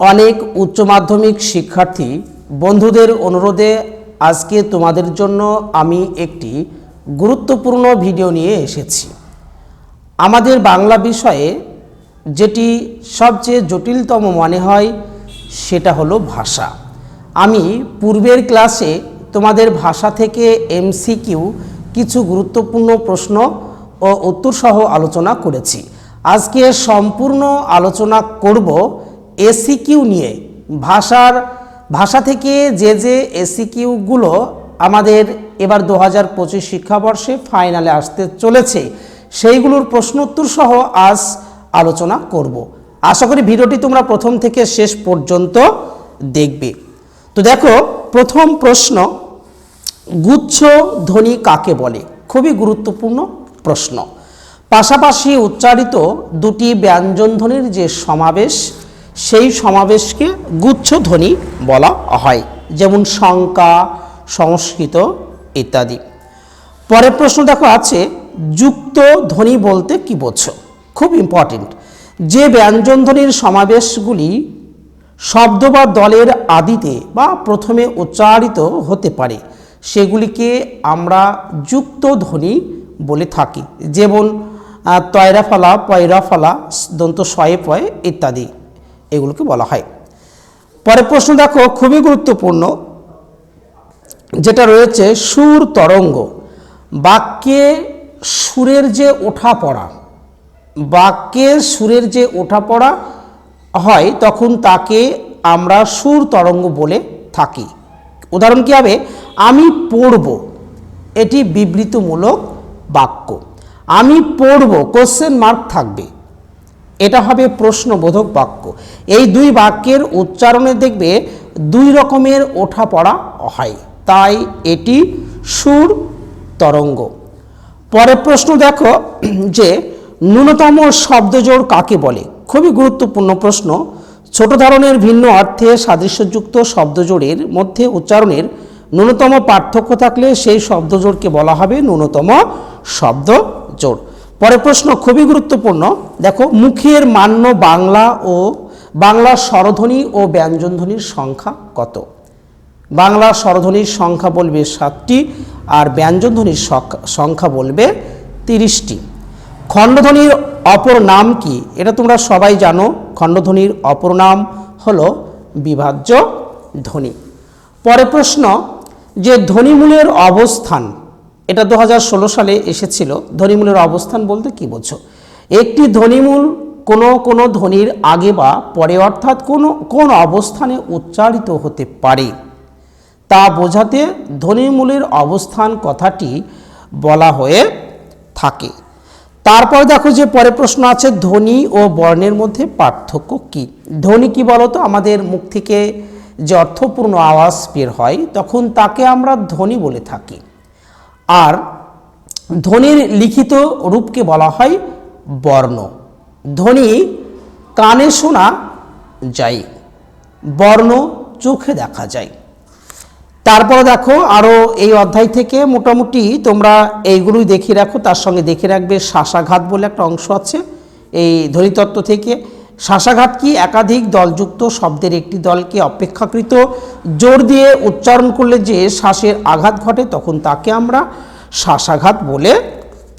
অনেক উচ্চ মাধ্যমিক শিক্ষার্থী বন্ধুদের অনুরোধে আজকে তোমাদের জন্য আমি একটি গুরুত্বপূর্ণ ভিডিও নিয়ে এসেছি। আমাদের বাংলা বিষয়ে যেটি সবচেয়ে জটিলতম মনে হয় সেটা হলো ভাষা। আমি পূর্বের ক্লাসে তোমাদের ভাষা থেকে এমসিকিউ কিছু গুরুত্বপূর্ণ প্রশ্ন ও উত্তরসহ আলোচনা করেছি। আজকে সম্পূর্ণ আলোচনা করব এসিকিউ নিয়ে। ভাষার, ভাষা থেকে যে যে এসিকিউগুলো আমাদের এবার দু হাজার পঁচিশ শিক্ষাবর্ষে ফাইনালে আসতে চলেছে, সেইগুলোর প্রশ্ন উত্তর সহ আজ আলোচনা করব। আশা করি ভিডিওটি তোমরা প্রথম থেকে শেষ পর্যন্ত দেখবে। তো দেখো, প্রথম প্রশ্ন, গুচ্ছ ধ্বনি কাকে বলে? খুবই গুরুত্বপূর্ণ প্রশ্ন। পাশাপাশি উচ্চারিত দুটি ব্যঞ্জনধ্বনির যে সমাবেশ সেই সমাবেশকে গুচ্ছ ধ্বনি বলা হয় যেমন শঙ্কা সংস্কৃত ইত্যাদি। পরের প্রশ্ন দেখো আছে যুক্ত ধ্বনি বলতে কি বোঝো? খুব ইম্পর্টেন্ট যে ব্যঞ্জনধ্বনির সমাবেশগুলি শব্দ বা দলের আদিতে বা প্রথমে উচ্চারিত হতে পারে সেগুলিকে আমরা যুক্ত ধ্বনি বলে থাকি যেমন আহ, তয়রা ফলা পয়রা ফলা দন্ত শয়ে পয় ইত্যাদি। এগুলোকে বলা হয়। পরের প্রশ্ন দেখো, খুবই গুরুত্বপূর্ণ, যেটা রয়েছে সুর তরঙ্গ। বাক্যে সুরের যে ওঠা পড়া, বাক্যে সুরের যে ওঠা পড়া হয়, তখন তাকে আমরা সুর তরঙ্গ বলে থাকি। উদাহরণ কী হবে? আমি পড়ব, এটি বিবৃতিমূলক বাক্য। আমি পড়ব কোশ্চেন মার্ক থাকবে। এটা হবে প্রশ্নবোধক বাক্য। এই দুই বাক্যের উচ্চারণে দেখবে দুই রকমের ওঠা পড়া হয়। তাই এটি সুর তরঙ্গ। পরের প্রশ্ন দেখো যে ন্যূনতম শব্দজোড় কাকে বলে? খুবই গুরুত্বপূর্ণ প্রশ্ন। ছোট ধরনের ভিন্ন অর্থে সাদৃশ্যযুক্ত শব্দজোড়ের মধ্যে উচ্চারণের ন্যূনতম পার্থক্য থাকলে সেই শব্দজোড়কে বলা হবে ন্যূনতম শব্দজোড়। পরের প্রশ্ন খুবই গুরুত্বপূর্ণ। দেখো, মুখের মান্য বাংলা ও বাংলা স্বরধ্বনি ও ব্যঞ্জনধ্বনির সংখ্যা কত? বাংলা স্বরধ্বনির সংখ্যা বলবে সাতটি আর ব্যঞ্জনধ্বনির সংখ্যা বলবে তিরিশটি। খণ্ডধ্বনির অপর নাম কি? এটা তোমরা সবাই জানো। খণ্ডধ্বনির অপর নাম হলো বিভাজ্য ধ্বনি। পরে প্রশ্ন, যে ধ্বনিমূলের অবস্থান এটা দু হাজার ষোলো সালে এসেছিল। ধ্বনিমূলের অবস্থান বলতে কি বোঝো? একটি ধ্বনিমূল কোনো কোনো ধ্বনির আগে বা পরে অর্থাৎ কোনো, কোন অবস্থানে উচ্চারিত হতে পারে। তা বোঝাতে ধ্বনিমূলের অবস্থান কথাটি বলা হয়ে থাকে। তারপর দেখো যে পরে প্রশ্ন আছে ধ্বনি ও বর্ণের মধ্যে পার্থক্য কি? ধ্বনি কি বলতো? আমাদের মুখ থেকে যে অর্থপূর্ণ আওয়াজ বের হয়, তখন তাকে আমরা ধ্বনি বলে থাকি। আর ধ্বনির লিখিত রূপকে বলা হয় বর্ণ। ধ্বনি কানে শোনা যায়, বর্ণ চোখে দেখা যায়। তারপরে দেখো আরও এই অধ্যায় থেকে মোটামুটি তোমরা এইগুলোই দেখে রাখো, তার সঙ্গে দেখে রাখবে শ্বাসাঘাত বলে একটা অংশ আছে। এই ধ্বনিতত্ত্ব থেকে শ্বাসাঘাত কি একাধিক দলযুক্ত শব্দের একটি দলকে অপেক্ষাকৃত জোর দিয়ে উচ্চারণ করলে যে শ্বাসের আঘাত ঘটে তখন তাকে আমরা শ্বাসাঘাত বলে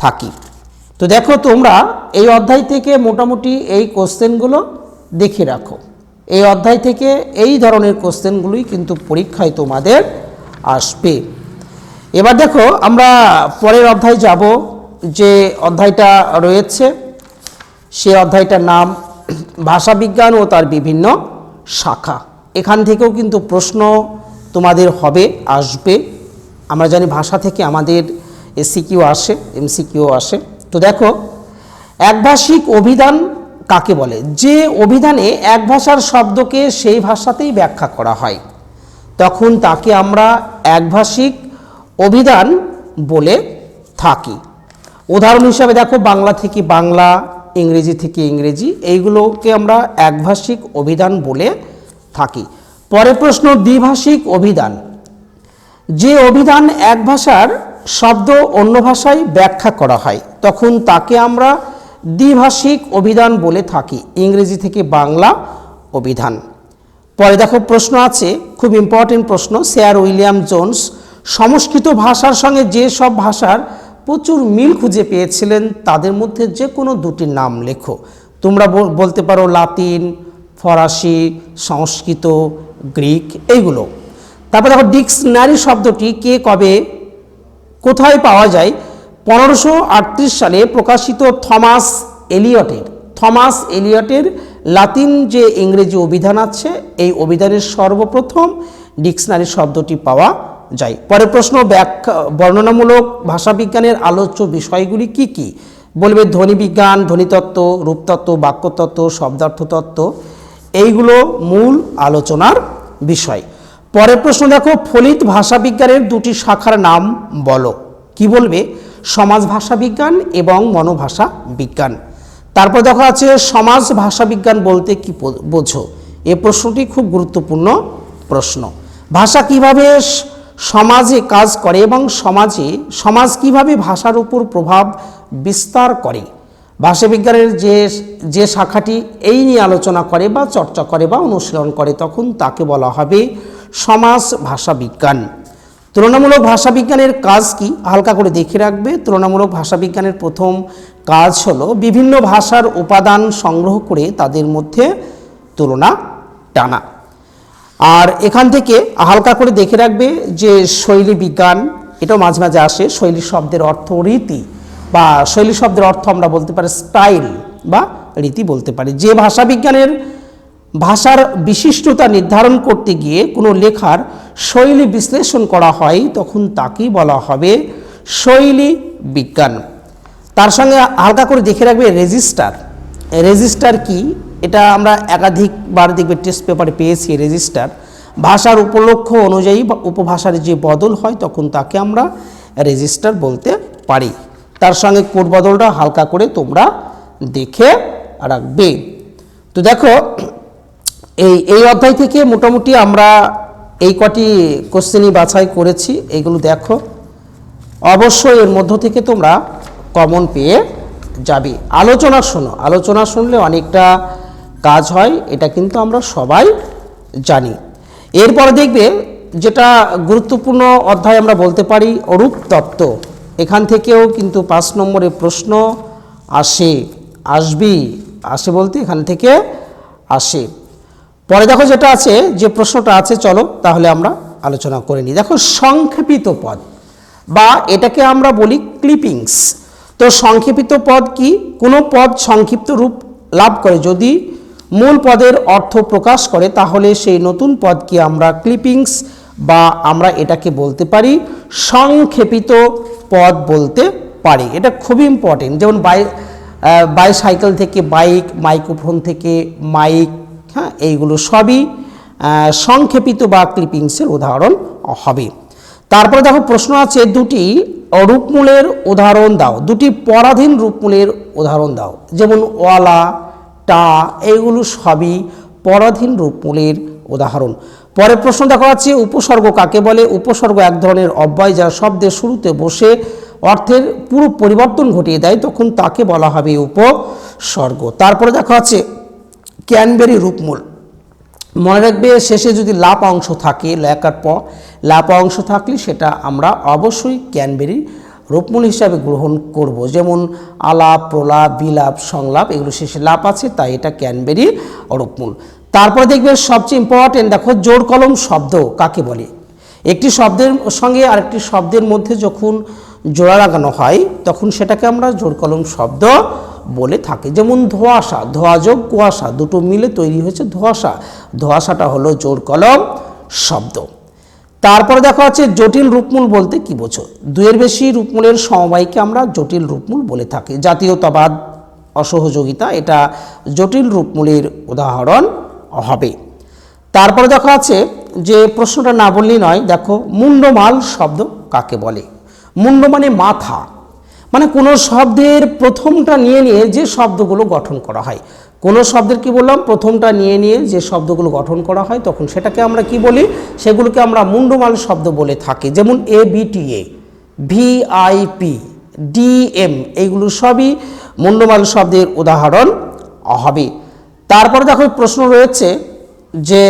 থাকি। তো দেখো তোমরা এই অধ্যায় থেকে মোটামুটি এই কোশ্চেনগুলো দেখে রাখো। এই অধ্যায় থেকে এই ধরনের কোশ্চেনগুলোই কিন্তু পরীক্ষায় তোমাদের আসবে। এবার দেখো আমরা পরের অধ্যায় যাব যে অধ্যায়টা রয়েছে, সে অধ্যায়টার নাম ভাষাবিজ্ঞান ও তার বিভিন্ন শাখা। এখান থেকেও কিন্তু প্রশ্ন তোমাদের হবে, আসবে। আমরা জানি ভাষা থেকে আমাদের এসিকিউ আসে, এমসিকিউ আসে। তো দেখো, একভাষিক অভিধান কাকে বলে? যে অভিধানে এক ভাষার শব্দকে সেই ভাষাতেই ব্যাখ্যা করা হয়। তখন তাকে আমরা একভাষিক অভিধান বলে থাকি। উদাহরণ হিসাবে দেখো, বাংলা থেকে বাংলা ইংরেজি থেকে ইংরেজি, এইগুলোকে আমরা একভাষিক অভিধান বলে থাকি। পরের প্রশ্ন, দ্বিভাষিক অভিধান। যে অভিধান এক ভাষার শব্দ অন্য ভাষায় ব্যাখ্যা করা হয়, তখন তাকে আমরা দ্বিভাষিক অভিধান বলে থাকি, ইংরেজি থেকে বাংলা অভিধান। পরে দেখো প্রশ্ন আছে, খুব ইম্পর্টেন্ট প্রশ্ন, স্যার উইলিয়াম জোন্স, সংস্কৃত ভাষার সঙ্গে যে সব ভাষার প্রচুর মিল খুঁজে পেয়েছিলেন, তাদের মধ্যে যে কোনো দুটি নাম লেখো। তোমরা বলতে পারো লাতিন, ফরাসি, সংস্কৃত, গ্রিক এইগুলো তারপর দেখো ডিকশনারি শব্দটি কে কবে, কোথায় পাওয়া যায়? পনেরোশো সালে প্রকাশিত থমাস এলিয়টের থমাস এলিয়টের লাতিন যে ইংরেজি অভিধান আছে, এই অভিধানের সর্বপ্রথম ডিকশনারি শব্দটি পাওয়া যায় পরের প্রশ্ন, ব্যাখ্যা, বর্ণনামূলক ভাষাবিজ্ঞানের আলোচ্য বিষয়গুলি কি কি? বলবে ধ্বনিবিজ্ঞান ধ্বনিতত্ত্ব, রূপতত্ত্ব, বাক্যতত্ত্ব, শব্দার্থতত্ত্ব। এইগুলো মূল আলোচনার বিষয়। পরের প্রশ্ন, দেখো, ফলিত ভাষাবিজ্ঞানের দুটি শাখার নাম বলো। কি বলবে? সমাজ ভাষা বিজ্ঞান এবং মনোভাষা বিজ্ঞান তারপর দেখো আছে, সমাজ ভাষা বিজ্ঞান বলতে কি বোঝো? এ প্রশ্নটি খুব গুরুত্বপূর্ণ প্রশ্ন। ভাষা কীভাবে সমাজে কাজ করে এবং সমাজে, সমাজ কীভাবে ভাষার উপর প্রভাব বিস্তার করে? ভাষাবিজ্ঞানের যে যে শাখাটি এই নিয়ে আলোচনা করে বা চর্চা করে বা অনুশীলন করে, তখন তাকে বলা হবে সমাজ ভাষা বিজ্ঞান তুলনামূলক ভাষাবিজ্ঞানের কাজ কি? হালকা করে দেখে রাখবে। তুলনামূলক ভাষাবিজ্ঞানের প্রথম কাজ হলো বিভিন্ন ভাষার উপাদান সংগ্রহ করে তাদের মধ্যে তুলনা টানা। আর এখান থেকে হালকা করে দেখে রাখবে যে শৈলী বিজ্ঞান, এটাও মাঝে মাঝে আসে, শৈলী শব্দের অর্থ রীতি বা শৈলী শব্দের অর্থ আমরা বলতে পারি স্টাইল বা রীতি বলতে পারি। যে ভাষা বিজ্ঞানের ভাষার বিশিষ্টতা নির্ধারণ করতে গিয়ে কোনো লেখার শৈলী বিশ্লেষণ করা হয়, তখন তাকেই বলা হবে শৈলী বিজ্ঞান। তার সঙ্গে হালকা করে দেখে রাখবে রেজিস্টার। রেজিস্টার কি? এটা আমরা একাধিকবার দেখবে টেস্ট পেপারে পেয়েছি রেজিস্টার ভাষার উপলক্ষ অনুযায়ী বা উপভাষার যে বদল হয় তখন তাকে আমরা রেজিস্টার বলতে পারি। তার সঙ্গে কোড বদলটা হালকা করে তোমরা দেখে রাখবে। তো দেখো, এই এই অধ্যায় থেকে মোটামুটি আমরা এই কটি কোশ্চেনই বাছাই করেছি। এগুলো দেখো। অবশ্যই এর মধ্য থেকে তোমরা কমন পেয়ে যাবে। আলোচনা শোনো। আলোচনা শুনলে অনেকটা কাজ হয়, এটা কিন্তু আমরা সবাই জানি। এরপরে দেখবে যেটা গুরুত্বপূর্ণ অধ্যায় আমরা বলতে পারি, অরূপ তত্ত্ব। এখান থেকেও কিন্তু পাঁচ নম্বরে প্রশ্ন আসে, আসবি, আসে বলতে এখান থেকে আসে। পরে দেখো যেটা আছে, যে প্রশ্নটা আছে, চলো তাহলে আমরা আলোচনা করে নিই। দেখো, সংক্ষেপিত পদ, বা এটাকে আমরা বলি ক্লিপিংস তো সংক্ষেপিত পদ কি? কোনো পদ সংক্ষিপ্ত রূপ লাভ করে। যদি মূল পদের অর্থ প্রকাশ করে, তাহলে সেই নতুন পদকে আমরা ক্লিপিংস বা আমরা এটাকে বলতে পারি সংক্ষেপিত পদ বলতে পারি। এটা খুবই ইম্পর্টেন্ট যেমন বাই বাইসাইকেল থেকে বাইক মাইক্রোফোন থেকে মাইক হ্যাঁ এইগুলো সবই সংক্ষেপিত বা ক্লিপিংসের উদাহরণ হবে। তারপরে দেখো প্রশ্ন আছে দুটি রূপমূলের উদাহরণ দাও, দুটি পরাধীন রূপমূলের উদাহরণ দাও। যেমন ওয়ালা টা এইগুলো সবই পরাধীন রূপমূলের উদাহরণ। পরের প্রশ্ন দেখা যাচ্ছে, উপসর্গ কাকে বলে? উপসর্গ এক ধরনের অব্যয় যা শব্দের শুরুতে বসে অর্থের পুরো পরিবর্তন ঘটিয়ে দেয়, তখন তাকে বলা হবে উপসর্গ। তারপরে দেখা যাচ্ছে, ক্যানবেরি রূপমূল। মনে রাখবে, শেষে যদি লাপ অংশ থাকে, লেখার পর, লাপ অংশ থাকলে সেটা আমরা অবশ্যই ক্যানবেরি রূপমূল হিসাবে গ্রহণ করব। যেমন আলাপ, প্রলাপ, বিলাপ, সংলাপ, এগুলো শেষে লাপ আছে, তাই এটা ক্যানবেরি রূপমূল তারপরে দেখবে সবচেয়ে ইম্পর্টেন্ট দেখো জোর কলম শব্দ কাকে বলে? একটি শব্দের সঙ্গে আরেকটি শব্দের মধ্যে যখন জোড়া লাগানো হয়, তখন সেটাকে আমরা জোর কলম শব্দ বলে থাকি। যেমন ধোঁয়াশা ধোঁয়াযোগ কুয়াশা, দুটো মিলে তৈরি হয়েছে ধোঁয়াশা। ধোঁয়াশাটা হলো জোর কলম শব্দ। তারপরে দেখা হচ্ছে জটিল রূপমূল বলতে কি বোঝো? দুয়ের বেশি রূপমূলের সমবায়কে আমরা জটিল রূপমূল বলে থাকি। জাতীয়তাবাদ, অসহযোগিতা, এটা জটিল রূপমূলের উদাহরণ হবে। তারপরে দেখা আছে যে প্রশ্নটা না বললেই নয়, দেখো মুন্ডমাল শব্দ কাকে বলে? মুন্ড মানে মাথা। মানে কোনো শব্দের প্রথমটা নিয়ে নিয়ে যে শব্দগুলো গঠন করা হয়। কোনো শব্দের কি বললাম? প্রথমটা নিয়ে নিয়ে যে শব্দগুলো গঠন করা হয়, তখন সেটাকে আমরা কি বলি? সেগুলোকে আমরা মুন্ডমাল শব্দ বলে থাকি, যেমন এ বিটিএ ভিআইপি ডিএম এইগুলো সবই মুন্ডমাল শব্দের উদাহরণ হবে। তারপরে দেখো, প্রশ্ন রয়েছে যে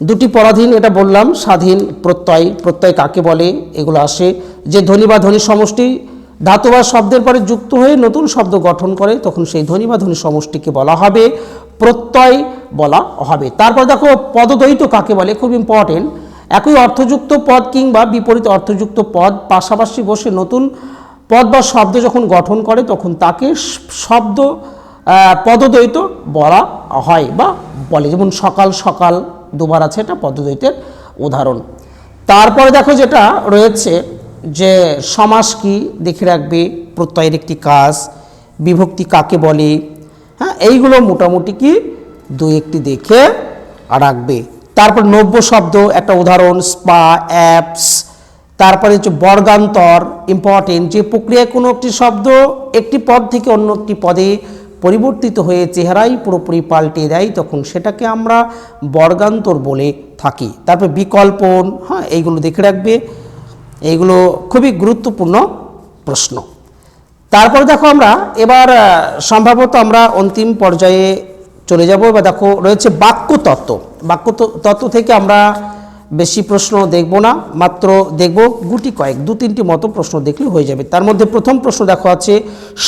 দুটি পরাধীন, এটা বললাম, স্বাধীন, প্রত্যয় প্রত্যয় কাকে বলে? এগুলো আসে। যে ধ্বনি বা ধ্বনি সমষ্টি ধাতু বা শব্দের পরে যুক্ত হয়ে নতুন শব্দ গঠন করে, তখন সেই ধ্বনি বা ধ্বনি সমষ্টিকে বলা হবে, প্রত্যয় বলা হবে। তারপর দেখো, পদদ্বৈত কাকে বলে? খুব ইম্পর্টেন্ট একই অর্থযুক্ত পদ কিংবা বিপরীত অর্থযুক্ত পদ পাশাপাশি বসে নতুন পদ বা শব্দ যখন গঠন করে, তখন তাকে শব্দ পদদ্বৈত বলা হয় বা বলে। যেমন সকাল সকাল, দুবার আছে এটা পদদ্বৈতের উদাহরণ। তারপরে দেখো যেটা রয়েছে যে সমাস কি দেখে রাখবে, প্রত্যয়ের একটি কাজ, বিভক্তি কাকে বলে হ্যাঁ এইগুলো মোটামুটি কি দু একটি দেখে রাখবে। তারপর নব্য শব্দ, একটা উদাহরণ, স্পা, অ্যাপস, তারপরে হচ্ছে বর্গান্তর, ইম্পর্টেন্ট, যে প্রক্রিয়ায় কোনো একটি শব্দ একটি পদ থেকে অন্য একটি পদে পরিবর্তিত হয়ে চেহারাই পুরোপুরি পাল্টে দেয়, তখন সেটাকে আমরা বর্গান্তর বলে থাকি। তারপর বিকল্পন হ্যাঁ এইগুলো দেখে রাখবে। এইগুলো খুবই গুরুত্বপূর্ণ প্রশ্ন। তারপরে দেখো আমরা, এবার সম্ভবত আমরা অন্তিম পর্যায়ে চলে যাব বা দেখো রয়েছে বাক্য তত্ত্ব বাক্য তত্ত্ব থেকে আমরা বেশি প্রশ্ন দেখব না, মাত্র দেখব গুটি কয়েক, দু তিনটি মতো প্রশ্ন দেখলে হয়ে যাবে। তার মধ্যে প্রথম প্রশ্ন দেখো আছে,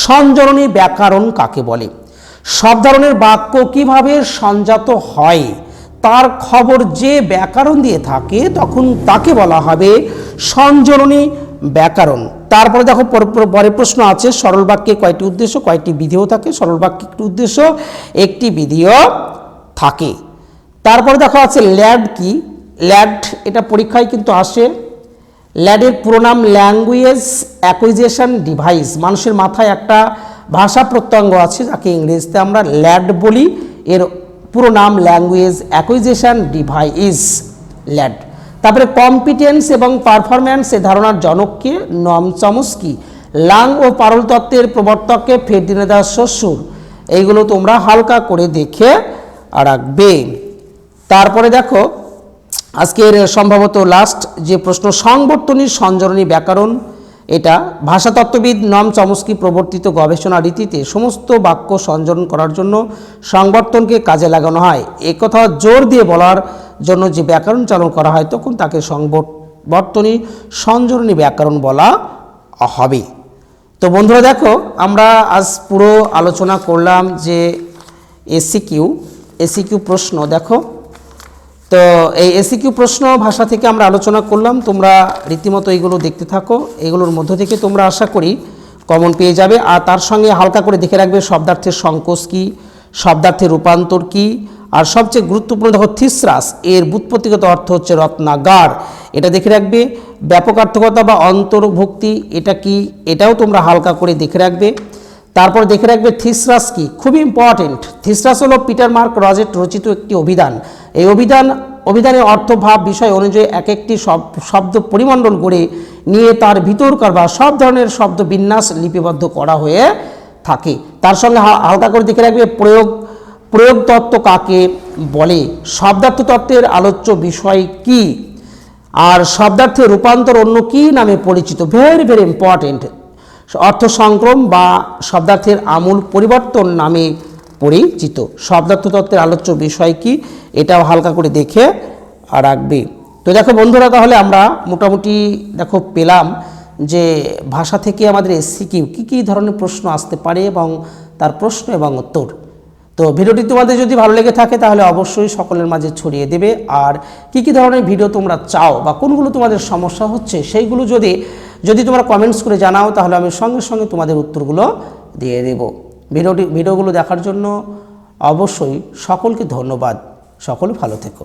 সঞ্জরণী ব্যাকরণ কাকে বলে? সব ধরনের বাক্য কীভাবে সংজাত হয়? তার খবর যে ব্যাকরণ দিয়ে থাকে, তখন তাকে বলা হবে সঞ্জরণী ব্যাকরণ। তারপরে দেখো পর- প্রশ্ন আছে, সরল বাক্যে কয়টি উদ্দেশ্য, কয়টি বিধিও থাকে, সরল বাক্যে একটি উদ্দেশ্য, একটি বিধিও থাকে। তারপরে দেখো আছে, ল্যাড কি? ল্যাড, এটা পরীক্ষায় কিন্তু আসে। ল্যাডের পুরো নাম ল্যাঙ্গুয়েজ অ্যাকুইজেশন ডিভাইস। মানুষের মাথায় একটা ভাষা প্রত্যঙ্গ আছে, যাকে ইংরেজিতে আমরা ল্যাড বলি। এর পুরো নাম ল্যাঙ্গুয়েজ অ্যাকুইজেশন ডিভাইস ল্যাড তারপরে কম্পিটেন্স এবং পারফরম্যান্স এ ধারণার জনককে নম চমস্কি। লাং ও পারল তত্ত্বের প্রবর্তককে ফেরদিনাদাস শ্বশুর। এইগুলো তোমরা হালকা করে দেখে রাখবে। তারপরে দেখো, আজকের সম্ভবত লাস্ট যে প্রশ্ন সংবর্তনী সঞ্জরণী ব্যাকরণ। এটা ভাষাতত্ত্ববিদ নম চমস্কি প্রবর্তিত গবেষণা রীতিতে সমস্ত বাক্য সঞ্জরণ করার জন্য সংবর্তনকে কাজে লাগানো হয়। একথা জোর দিয়ে বলার জন্য যে ব্যাকরণ চালন করা হয়, তখন তাকে সংবর্তনী সঞ্জরণী ব্যাকরণ বলা হবে। তো বন্ধুরা দেখো, আমরা আজ পুরো আলোচনা করলাম যে এসিকিউ এসিকিউ প্রশ্ন। দেখো তো এই এসিকিউ প্রশ্ন ভাষা থেকে আমরা আলোচনা করলাম। তোমরা রীতিমতো এইগুলো দেখতে থাকো। এগুলোর মধ্য থেকে তোমরা আশা করি কমন পেয়ে যাবে। আর তার সঙ্গে হালকা করে দেখে রাখবে শব্দার্থের সংকোচ কী, শব্দার্থের রূপান্তর কী। আর সবচেয়ে গুরুত্বপূর্ণ দেখো থিসরাস, এর বুৎপত্তিগত অর্থ হচ্ছে রত্নাগার। এটা দেখে রাখবে। ব্যাপকার্থকতা বা অন্তর্ভুক্তি, এটা কি? এটাও তোমরা হালকা করে দেখে রাখবে। তারপর দেখে রাখবে থিসরাস কি? খুবই ইম্পর্টেন্ট থিসরাস হলো পিটার মার্ক রজেট রচিত একটি অভিধান। এই অভিধান, অভিধানের অর্থভাব বিষয় অনুযায়ী এক একটি শব্দ পরিমণ্ডল করে নিয়ে তার ভিতরকার বা সব ধরনের শব্দ বিন্যাস লিপিবদ্ধ করা হয়ে থাকে। তার সঙ্গে হালকা করে দেখে রাখবে প্রয়োগ প্রয়োগ তত্ত্ব কাকে বলে? শব্দার্থ তত্ত্বের আলোচ্য বিষয় কি? আর শব্দার্থের রূপান্তর অন্য কি নামে পরিচিত? ভেরি ভেরি ইম্পর্টেন্ট অর্থ সংক্রম বা শব্দার্থের আমূল পরিবর্তন নামে পরিচিত। শব্দার্থ তত্ত্বের আলোচ্য বিষয় কি? এটাও হালকা করে দেখে রাখবে। তো দেখো বন্ধুরা, তাহলে আমরা মোটামুটি দেখো পেলাম যে ভাষা থেকে আমাদের এসসিকিউ কী কী ধরনের প্রশ্ন আসতে পারে এবং তার প্রশ্ন এবং উত্তর। তো ভিডিওটি তোমাদের যদি ভালো লেগে থাকে, তাহলে অবশ্যই সকলের মাঝে ছড়িয়ে দেবে। আর কি কি ধরনের ভিডিও তোমরা চাও বা কোনগুলো তোমাদের সমস্যা হচ্ছে, সেইগুলো যদি যদি তোমরা কমেন্টস করে জানাও, তাহলে আমি সঙ্গে সঙ্গে তোমাদের উত্তরগুলো দিয়ে দেব। ভিডিওটি ভিডিওগুলো দেখার জন্য অবশ্যই সকলকে ধন্যবাদ। সকল ভালো থেকো।